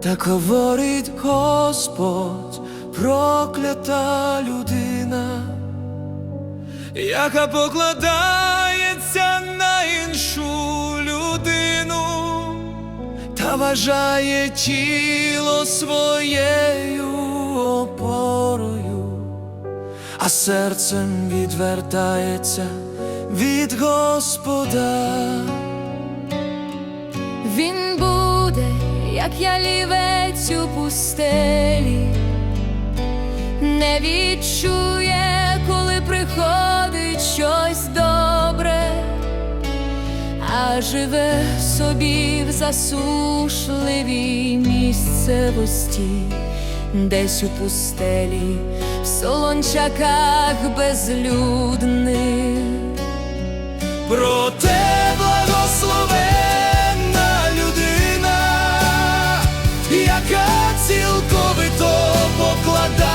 Так говорить Господь, проклята людина, яка покладається на іншу людину та вважає тіло своєю опорою, а серцем відвертається від Господа. Він буде, як я лівець у пустелі, не відчує, коли приходить щось добре, а живе собі в засушливій місцевості, десь у пустелі, в солончаках безлюдних.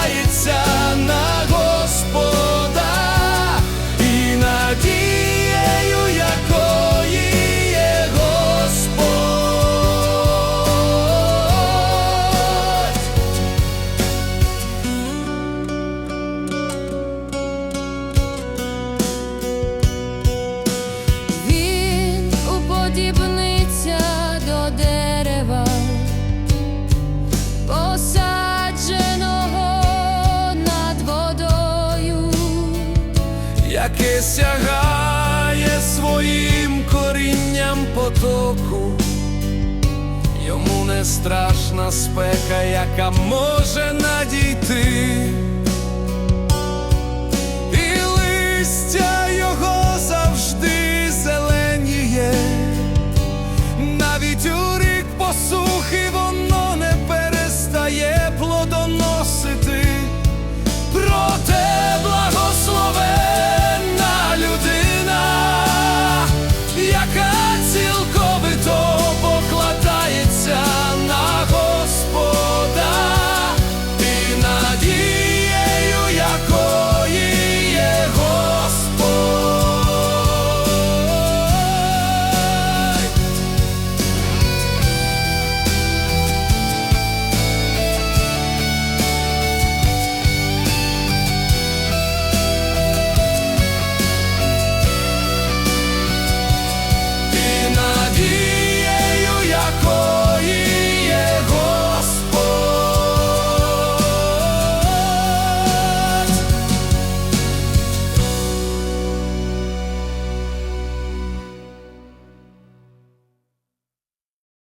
Покладається на яке сягає своїм корінням потоку, йому не страшна спека, яка може надійти.